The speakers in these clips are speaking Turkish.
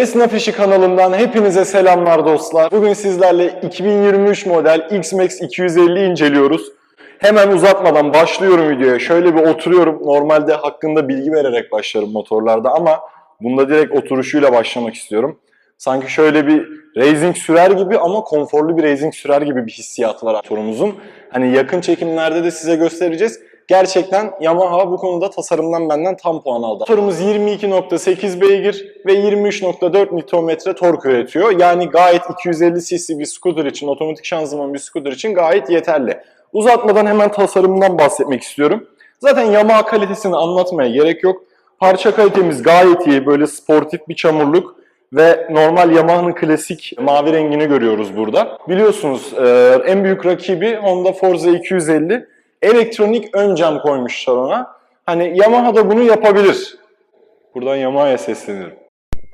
Esnaf İşi kanalından hepinize selamlar dostlar. Bugün sizlerle 2023 model X-Max 250 inceliyoruz. Hemen uzatmadan başlıyorum videoya. Şöyle bir oturuyorum. Normalde hakkında bilgi vererek başlarım motorlarda ama bunda direkt oturuşuyla başlamak istiyorum. Sanki şöyle bir racing sürer gibi ama konforlu bir racing sürer gibi bir hissiyatı var motorumuzun. Hani yakın çekimlerde de size göstereceğiz. Gerçekten Yamaha bu konuda tasarımdan benden tam puan aldı. Motorumuz 22.8 beygir ve 23.4 Nm tork üretiyor. Yani gayet 250 cc bir scooter için, otomatik şanzıman bir scooter için gayet yeterli. Uzatmadan hemen tasarımından bahsetmek istiyorum. Zaten Yamaha kalitesini anlatmaya gerek yok. Parça kalitemiz gayet iyi. Böyle sportif bir çamurluk ve normal Yamaha'nın klasik mavi rengini görüyoruz burada. Biliyorsunuz e, en büyük rakibi Honda Forza 250. Elektronik ön cam koymuşlar ona. Hani Yamaha da bunu yapabilir. Buradan Yamaha'ya seslenirim.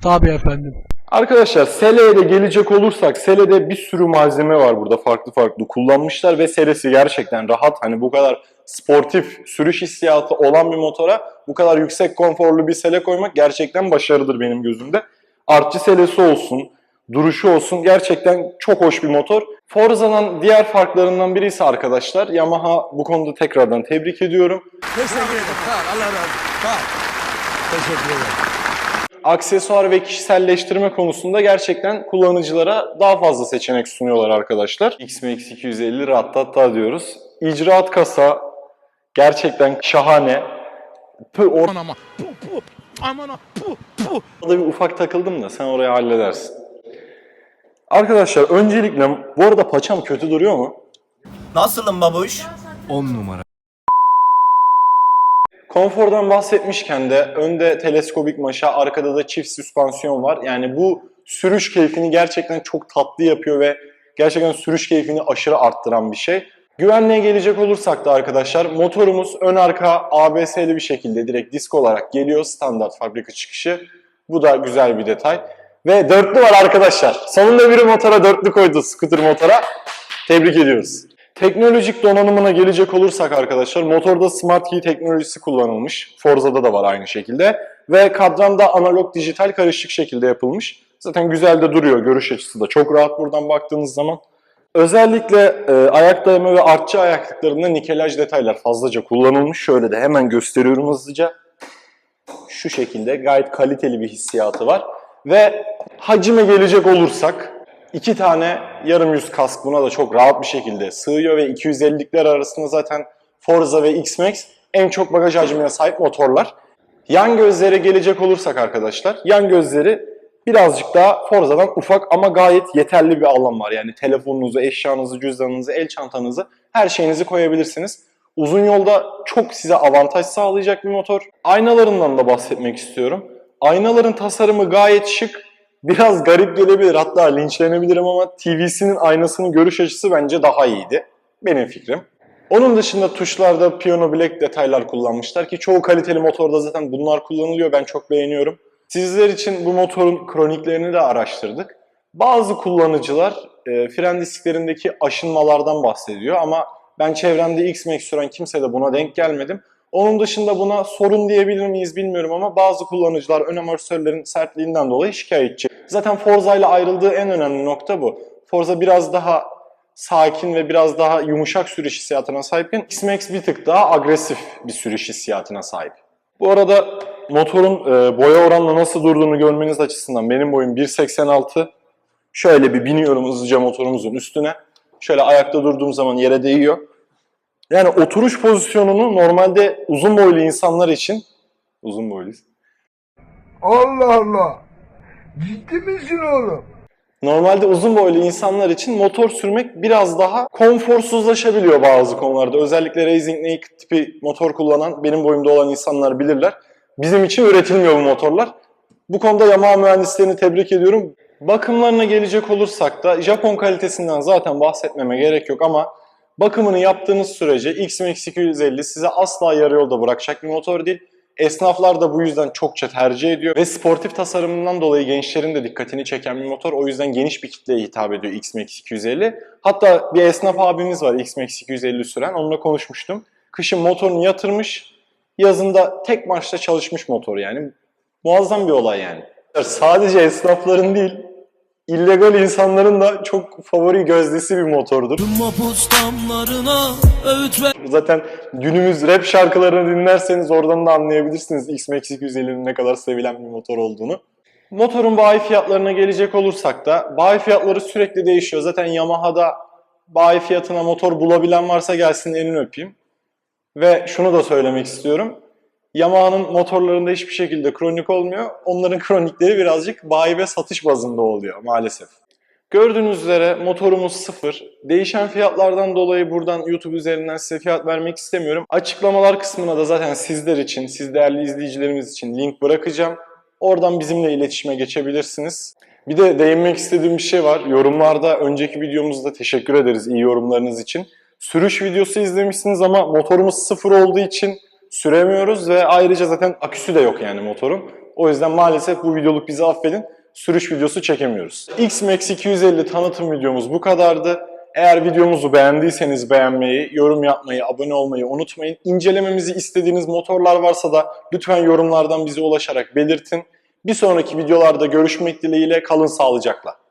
Tabii efendim. Arkadaşlar Sele'ye de gelecek olursak Sele'de bir sürü malzeme var burada farklı farklı kullanmışlar ve Sele'si gerçekten rahat. Hani bu kadar sportif sürüş hissiyatı olan bir motora bu kadar yüksek konforlu bir Sele koymak gerçekten başarıdır benim gözümde. Artçı Sele'si olsun, duruşu olsun gerçekten çok hoş bir motor. Forza'nın diğer farklarından biri ise arkadaşlar Yamaha bu konuda tekrardan tebrik ediyorum. Teşekkür ederim. Allah razı olsun. Teşekkür ederim. aksesuar ve kişiselleştirme konusunda gerçekten kullanıcılara daha fazla seçenek sunuyorlar arkadaşlar. XMX 250 Rattata diyoruz. İcraat kasa gerçekten şahane. Pı, Aman ama. Pu pu. Aman ha. Pu pu. orada bir ufak takıldım da sen orayı halledersin. Arkadaşlar öncelikle bu arada paçam kötü duruyor mu? Nasılım babuş? 10 numara. Konfordan bahsetmişken de önde teleskobik maşa, arkada da çift süspansiyon var. Yani bu sürüş keyfini gerçekten çok tatlı yapıyor ve gerçekten sürüş keyfini aşırı arttıran bir şey. Güvenliğe gelecek olursak da arkadaşlar motorumuz ön arka ABS'li bir şekilde direkt disk olarak geliyor standart fabrika çıkışı. Bu da güzel bir detay. Ve dörtlü var arkadaşlar. Sonunda biri motora dörtlü koydu scooter motora. Tebrik ediyoruz. Teknolojik donanımına gelecek olursak arkadaşlar motorda Smart Key teknolojisi kullanılmış. Forza'da da var aynı şekilde. Ve kadranda analog dijital karışık şekilde yapılmış. Zaten güzel de duruyor. Görüş açısı da çok rahat buradan baktığınız zaman. Özellikle e, ayak dayama ve artçı ayaklıklarında nikelaj detaylar fazlaca kullanılmış. Şöyle de hemen gösteriyorum hızlıca. Şu şekilde gayet kaliteli bir hissiyatı var. Ve hacime gelecek olursak iki tane yarım yüz kask buna da çok rahat bir şekilde sığıyor ve 250'likler arasında zaten Forza ve X-Max en çok bagaj hacmine sahip motorlar. Yan gözlere gelecek olursak arkadaşlar, yan gözleri birazcık daha Forza'dan ufak ama gayet yeterli bir alan var. Yani telefonunuzu, eşyanızı, cüzdanınızı, el çantanızı, her şeyinizi koyabilirsiniz. Uzun yolda çok size avantaj sağlayacak bir motor. Aynalarından da bahsetmek istiyorum. Aynaların tasarımı gayet şık. Biraz garip gelebilir hatta linçlenebilirim ama TV'sinin aynasının görüş açısı bence daha iyiydi. Benim fikrim. Onun dışında tuşlarda Piano Black detaylar kullanmışlar ki çoğu kaliteli motorda zaten bunlar kullanılıyor. Ben çok beğeniyorum. Sizler için bu motorun kroniklerini de araştırdık. Bazı kullanıcılar e, fren disklerindeki aşınmalardan bahsediyor ama ben çevremde X-Max süren kimse de buna denk gelmedim. Onun dışında buna sorun diyebilir miyiz bilmiyorum ama bazı kullanıcılar ön amortisörlerin sertliğinden dolayı şikayetçi. Zaten Forza ile ayrıldığı en önemli nokta bu. Forza biraz daha sakin ve biraz daha yumuşak sürüş hissiyatına sahipken X-Max bir tık daha agresif bir sürüş hissiyatına sahip. Bu arada motorun e, boya oranla nasıl durduğunu görmeniz açısından benim boyum 1.86. Şöyle bir biniyorum hızlıca motorumuzun üstüne. Şöyle ayakta durduğum zaman yere değiyor. Yani oturuş pozisyonunu normalde uzun boylu insanlar için uzun boyluyuz. Allah Allah. Ciddi misin oğlum? Normalde uzun boylu insanlar için motor sürmek biraz daha konforsuzlaşabiliyor bazı konularda. Özellikle Racing Naked tipi motor kullanan, benim boyumda olan insanlar bilirler. Bizim için üretilmiyor bu motorlar. Bu konuda Yamaha mühendislerini tebrik ediyorum. Bakımlarına gelecek olursak da Japon kalitesinden zaten bahsetmeme gerek yok ama bakımını yaptığınız sürece X-Max 250 size asla yarı yolda bırakacak bir motor değil. Esnaflar da bu yüzden çokça tercih ediyor ve sportif tasarımından dolayı gençlerin de dikkatini çeken bir motor. O yüzden geniş bir kitleye hitap ediyor X-Max 250. Hatta bir esnaf abimiz var X-Max 250 süren. Onunla konuşmuştum. Kışın motorunu yatırmış, yazında tek marşta çalışmış motor yani. Muazzam bir olay yani. Sadece esnafların değil, illegal insanların da çok favori gözdesi bir motordur. Zaten günümüz rap şarkılarını dinlerseniz oradan da anlayabilirsiniz X-Max 250'nin ne kadar sevilen bir motor olduğunu. Motorun bayi fiyatlarına gelecek olursak da bayi fiyatları sürekli değişiyor. Zaten Yamaha'da bayi fiyatına motor bulabilen varsa gelsin elini öpeyim. Ve şunu da söylemek istiyorum. Yamaha'nın motorlarında hiçbir şekilde kronik olmuyor. Onların kronikleri birazcık bayi ve satış bazında oluyor maalesef. Gördüğünüz üzere motorumuz sıfır. Değişen fiyatlardan dolayı buradan YouTube üzerinden size fiyat vermek istemiyorum. Açıklamalar kısmına da zaten sizler için, siz değerli izleyicilerimiz için link bırakacağım. Oradan bizimle iletişime geçebilirsiniz. Bir de değinmek istediğim bir şey var. Yorumlarda önceki videomuzda teşekkür ederiz iyi yorumlarınız için. Sürüş videosu izlemişsiniz ama motorumuz sıfır olduğu için süremiyoruz ve ayrıca zaten aküsü de yok yani motorun. O yüzden maalesef bu videoluk bizi affedin. Sürüş videosu çekemiyoruz. X-Max 250 tanıtım videomuz bu kadardı. Eğer videomuzu beğendiyseniz beğenmeyi, yorum yapmayı, abone olmayı unutmayın. İncelememizi istediğiniz motorlar varsa da lütfen yorumlardan bize ulaşarak belirtin. Bir sonraki videolarda görüşmek dileğiyle kalın sağlıcakla.